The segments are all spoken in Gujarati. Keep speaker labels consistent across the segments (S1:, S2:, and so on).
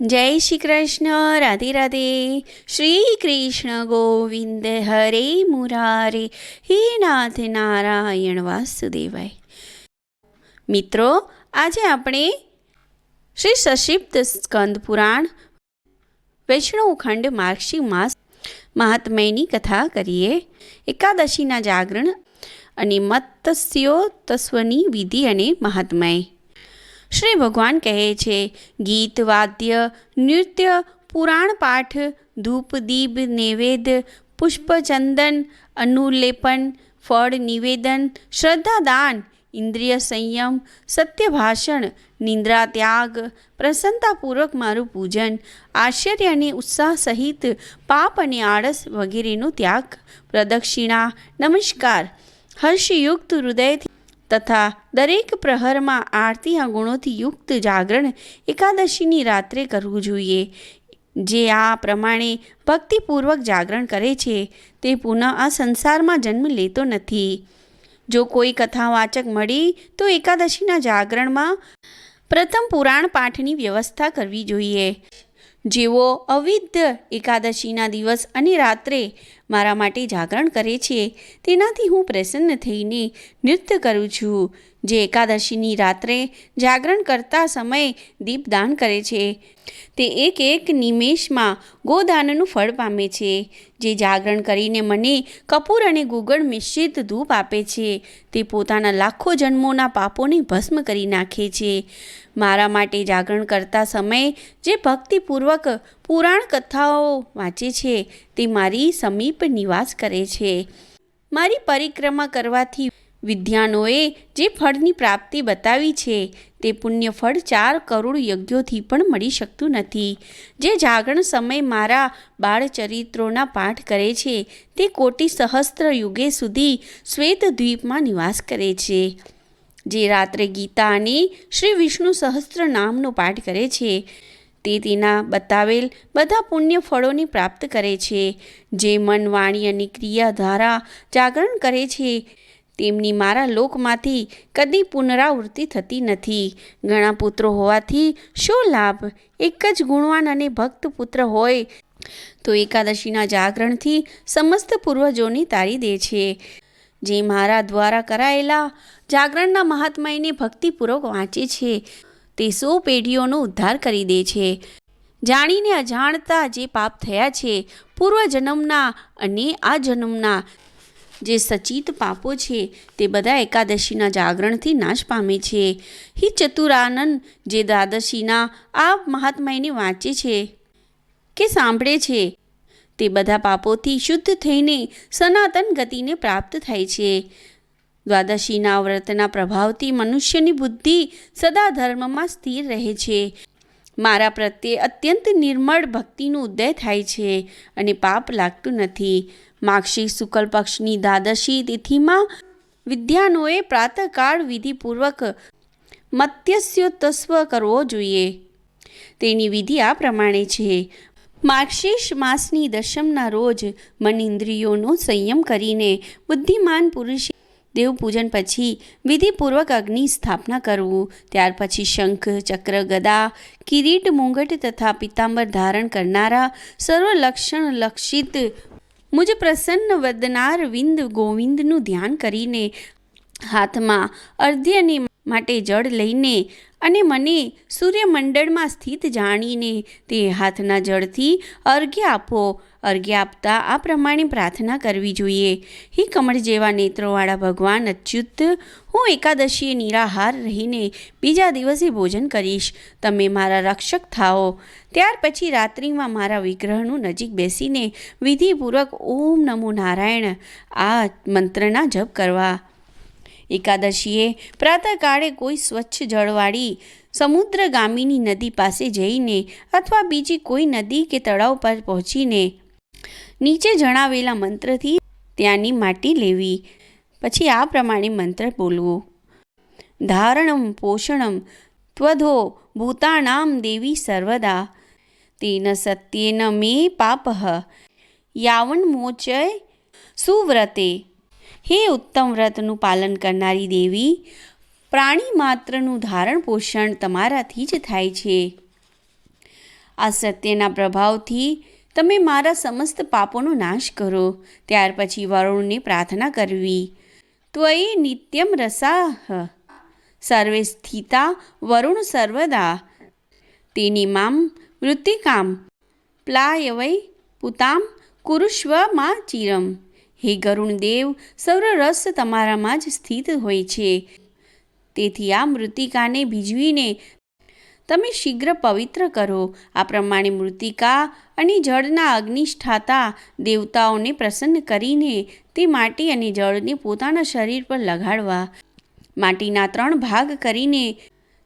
S1: જય શ્રી કૃષ્ણ, રાધે રાધે. શ્રી કૃષ્ણ ગોવિંદ હરે મુરારે. હે નાથ નારાયણ વાસુદેવાય. મિત્રો, આજે આપણે શ્રી સશિપ્ત સ્કંદ પુરાણ, વૈષ્ણવ ખંડ માર્ગશી માસ, મહાત્મયની કથા કરીએ. એકાદશીના જાગરણ અને મત્સ્યો તસ્વની વિધિ અને મહાત્મય. શ્રી ભગવાન કહે છે, ગીત, વાદ્ય, નૃત્ય, પુરાણ પાઠ, ધૂપ, દીપ નૈવેદ પુષ્પચંદન, અનુલેપન, ફળ, નિવેદન, શ્રદ્ધા, દાન, ઇન્દ્રિય સંયમ, સત્ય ભાષણ, નિંદ્રા, ત્યાગ, પ્રસન્નતાપૂર્વક મારું પૂજન, આશ્ચર્ય અને ઉત્સાહ સહિત પાપ અને આળસ વગેરેનો ત્યાગ, પ્રદક્ષિણા, નમસ્કાર, હર્ષયુક્ત હૃદયથી તથા દરેક પ્રહરમાં આરતી આ ગુણોથી યુક્ત જાગરણ એકાદશીની રાત્રે કરવું જોઈએ. જે આ પ્રમાણે ભક્તિપૂર્વક જાગરણ કરે છે, તે પુનઃ આ સંસારમાં જન્મ લેતો નથી. જો કોઈ કથાવાચક મળી, તો એકાદશીના જાગરણમાં પ્રથમ પુરાણ પાઠની વ્યવસ્થા કરવી જોઈએ. જેઓ અવિધ એકાદશીના દિવસ અને રાત્રે મારા માટે જાગરણ કરે છે, તેનાથી હું પ્રસન્ન થઈને નૃત્ય કરું છું. જે એકાદશીની રાત્રે જાગરણ કરતા સમયે દીપદાન કરે છે. તે એક એક નિમેષમાં ગોદાનનું ફળ પામે છે. જે જાગરણ કરીને મને કપૂર અને ગુગળ મિશ્રિત ધૂપ આપે છે. તે પોતાના લાખો જન્મોના પાપોને ભસ્મ કરી નાખે છે. મારા માટે જાગરણ કરતા સમયે જે ભક્તિપૂર્વક પુરાણ કથાઓ વાંચે છે, તે મારી સમીપ નિવાસ કરે છે. મારી પરિક્રમા કરવાથી વિદ્યાનોએ જે ફળની પ્રાપ્તિ બતાવી છે, તે પુણ્ય ફળ ચાર કરોડ યજ્ઞોથી પણ મળી શકતું નથી. જે જાગરણ સમય મારા બાળચરિત્રોના પાઠ કરે છે, તે કોટી સહસ્ત્ર યુગે સુધી શ્વેત દ્વીપમાં નિવાસ કરે છે. જે રાત્રે ગીતા અને શ્રી વિષ્ણુ સહસ્ત્ર નામનો પાઠ કરે છે, તે તેના બતાવેલ બધા પુણ્ય ફળોની પ્રાપ્ત કરે છે. જે મન વાણી અને ક્રિયા દ્વારા જાગરણ કરે છે તેમની મારા લોકમાંથી કદી પુનરાવૃત્તિ થતી નથી. ઘણા પુત્રો હોવાથી શું લાભ? એક જ ગુણવાન અને ભક્ત પુત્ર હોય તો એકાદશીના જાગરણથી સમસ્ત પૂર્વજોની તારી દે છે. જે મારા દ્વારા કરાયેલા જાગરણના મહાત્માને ભક્તિપૂર્વક વાંચે છે. તે સો પેઢીઓનો ઉદ્ધાર કરી દે છે. જાણીને અજાણતા જે પાપ થયા છે, પૂર્વજન્મના અને આ જન્મના જે સચિત પાપો છે તે બધા એકાદશીના જાગરણથી નાશ પામે છે. હિ ચતુરાનંદ, જે દ્વાદશીના આ મહાત્માને વાંચે છે કે સાંભળે છે, તે બધા પાપોથી શુદ્ધ થઈને સનાતન ગતિને પ્રાપ્ત થાય છે. દ્વાદશીના વ્રતના પ્રભાવથી મનુષ્યની બુદ્ધિ સદા ધર્મમાં સ્થિર રહે છે. મારા પ્રત્યે અત્યંત નિર્મળ ભક્તિનું ઉદય થાય છે અને પાપ લાગતું નથી. માક્ષી શુક્લ પક્ષની દ્વાદશી તિથિમાં વિદ્યાનોએ પ્રાતઃકાળ વિધિપૂર્વક મત્સ્યોત્સવ કરવો જોઈએ. તેની વિધિ આ પ્રમાણે છે. માર્ગશીર્ષ માસની દશમના રોજ મન ઇન્દ્રિયોનો સંયમ કરીને બુદ્ધિમાન પુરુષે દેવપૂજન પછી વિધિપૂર્વક અગ્નિ સ્થાપના કરવું. ત્યાર પછી શંખ, ચક્ર, ગદા, કિરીટ, મુંગટ તથા પિતાંબર ધારણ કરનારા સર્વલક્ષણ લક્ષિત મુજ પ્રસન્ન વદનાર વિંદ ગોવિંદનું ધ્યાન કરીને હાથમાં અર્ધ્યની માટે જળ લઈને અને મને સૂર્યમંડળમાં સ્થિત જાણીને તે હાથના જળથી અર્ઘ્ય આપો. અર્ઘ્ય આપતા આ પ્રમાણે પ્રાર્થના કરવી જોઈએ. હે કમળ જેવા નેત્રોવાળા ભગવાન, અચ્યુત, હું એકાદશીએ નિરાહાર રહીને બીજા દિવસે ભોજન કરીશ. તમે મારા રક્ષક થાઓ. ત્યાર પછી રાત્રિમાં મારા વિગ્રહનું નજીક બેસીને વિધિપૂર્વક ઓમ નમો નારાયણ આ મંત્રના જપ કરવા. એકાદશીએ પ્રાતઃકાળે કોઈ સ્વચ્છ જળવાળી સમુદ્રગામીની નદી પાસે જઈને અથવા બીજી કોઈ નદી કે તળાવ પર પહોંચીને નીચે જણાવેલા મંત્રથી ત્યાંની માટી લેવી. પછી આ પ્રમાણે મંત્ર બોલવો. ધારણમ, પોષણમ, ત્વધો ભૂતાણામ દેવી સર્વદા. તેન સત્યેન મે પાપ. યાવન મોચય સુવ્રતે. હે ઉત્તમ વ્રતનું પાલન કરનારી દેવી, પ્રાણી માત્રનું ધારણ પોષણ તમારાથી જ થાય છે. આ સત્યના પ્રભાવથી તમે મારા સમસ્ત પાપોનો નાશ કરો. ત્યાર પછી વરુણને પ્રાર્થના કરવી. ત્વયે નિત્યમ રસાહ. સર્વે સ્થિતા વરુણ સર્વદા. તેની મામ વૃત્તિકામ પ્લાયવય પુતામ કુરુષ્વમાં ચિરમ. હે ગરુણદેવ રસ તમારામાં જ સ્થિત હોય છે. તેથી આ મૃતિકાને ભીજવીને તમે શીઘ્ર પવિત્ર કરો. આ પ્રમાણે મૃતિકા અને જળના અગ્નિષ્ઠાતા દેવતાઓને પ્રસન્ન કરીને તે માટી અને જળને પોતાના શરીર પર લગાડવા. માટીના ત્રણ ભાગ કરીને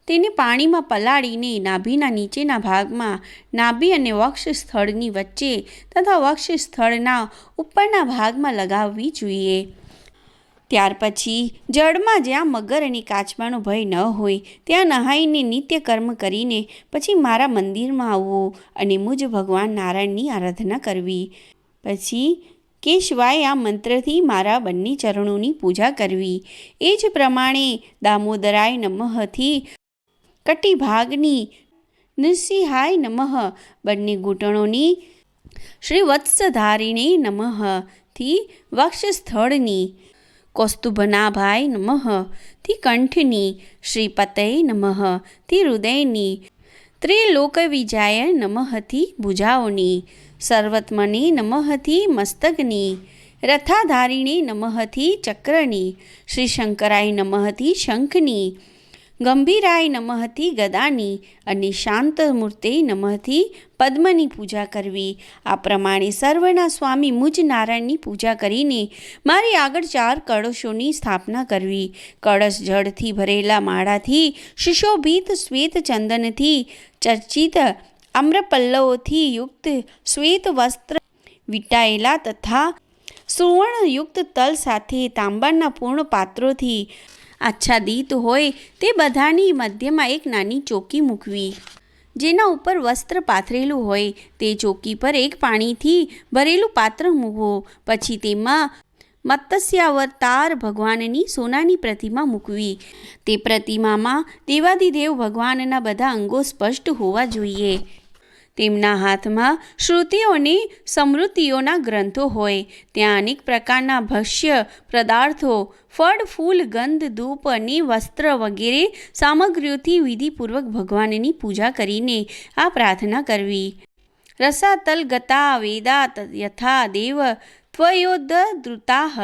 S1: તેને પાણીમાં પલાળીને નાભીના નીચેના ભાગમાં નાભી અને વક્ષ સ્થળની વચ્ચે તથા વક્ષ સ્થળના ઉપરના ભાગમાં લગાવવી જોઈએ. ત્યાર પછી જળમાં જ્યાં મગર અને કાચબાનો ભય ન હોય, ત્યાં નહાઈને નિત્ય કર્મ કરીને પછી મારા મંદિરમાં આવવું અને મુજ ભગવાન નારાયણની આરાધના કરવી. પછી કેશવાય આ મંત્રથી મારા બંને ચરણોની પૂજા કરવી. એ જ પ્રમાણે દામોદરાય નમઃથી કટિભાગની નૃસિંહાય નમઃ. બંને ઘૂંટણોની શ્રી વત્સધારીણે નમઃથી વક્ષસ્થળની કૌસ્તુભનાભાઈ નમઃ થી કંઠની શ્રીપતય નમઃ થી હૃદયની ત્રિલોકવિજાય નમઃથી ભુજાઓની સર્વત્મને નમઃથી મસ્તકની રથાધારીણે નમઃથી ચક્રની શ્રી શંકરાય નમઃથી શંખની ગંભીરાય નમઃથી ગદાની અને શાંતમૂર્તે નમઃથી પદ્મની પૂજા કરવી. આ પ્રમાણે સર્વના સ્વામી મુજ નારાયણની પૂજા કરીને મારી આગળ ચાર કળશોની સ્થાપના કરવી. કળશ જળથી ભરેલા માળાથી, સુશોભિત શ્વેત ચંદનથી, ચર્ચિત આમ્રપલ્લવોથી યુક્ત શ્વેત વસ્ત્ર વીંટાયેલા તથા સુવર્ણયુક્ત તલ સાથે તાંબાના પૂર્ણ પાત્રોથી આચ્છાદિત હોય તે બધાની મધ્યમાં એક નાની ચોકી મૂકવી. જેના ઉપર વસ્ત્ર પાથરેલું હોય તે ચોકી પર એક પાણીથી ભરેલું પાત્ર મૂકવો. પછી તેમાં મત્સ્યાવતાર ભગવાનની સોનાની પ્રતિમા મૂકવી. તે પ્રતિમામાં દેવાદિદેવ ભગવાનના બધા અંગો સ્પષ્ટ હોવા જોઈએ. તેમના હાથમાં શ્રુતિઓની સમૃદ્ધિઓના ગ્રંથો હોય. ત્યાં અનેક પ્રકારના ભક્ષ્ય પદાર્થો, ફળ, ફૂલ, ગંધ, ધૂપ અને વસ્ત્ર વગેરે સામગ્રીઓથી વિધિપૂર્વક ભગવાનની પૂજા કરીને આ પ્રાર્થના કરવી. રસાતલ ગતા વેદા યથા દેવ ત્વયોદ્ધૃતાહ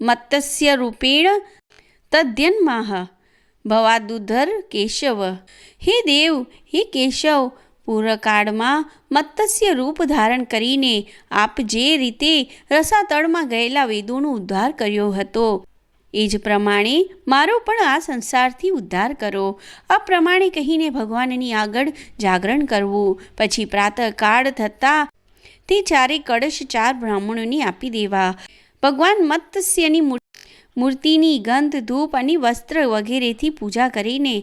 S1: મત્સ્ય રૂપેણ તદ્યન્માહ ભવાદુધર કેશવ. હે દેવ, હે કેશવ પૂર્વકાળમાં મત્સ્ય રૂપ ધારણ કરીને આપ જે રીતે રસાતળમાં ગયેલા વેદોનો ઉદ્ધાર કર્યો હતો, એ જ પ્રમાણે મારો પણ આ સંસારથી ઉદ્ધાર કરો. આ પ્રમાણે કહીને ભગવાનની આગળ જાગરણ કરવું. પછી પ્રાતઃકાળ થતાં તે ચારે કળશ ચાર બ્રાહ્મણોને આપી દેવા. ભગવાન મત્સ્યની મૂર્તિની ગંધ, ધૂપ અને વસ્ત્ર વગેરેથી પૂજા કરીને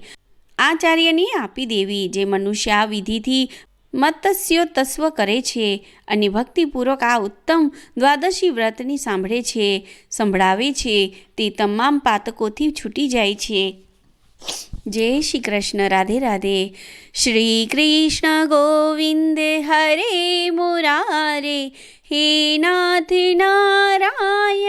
S1: આચાર્યને આપી દેવી. જે મનુષ્ય આ વિધિથી મત્સ્યોતસ્વ કરે છે અને ભક્તિપૂર્વક આ ઉત્તમ દ્વાદશી વ્રતની સાંભળે છે, સંભળાવે છે, તે તમામ પાતકોથી છૂટી જાય છે. જય શ્રી કૃષ્ણ. રાધે રાધે. શ્રી કૃષ્ણ ગોવિંદ હરે મુરારે. હે નાથ નારાયણ.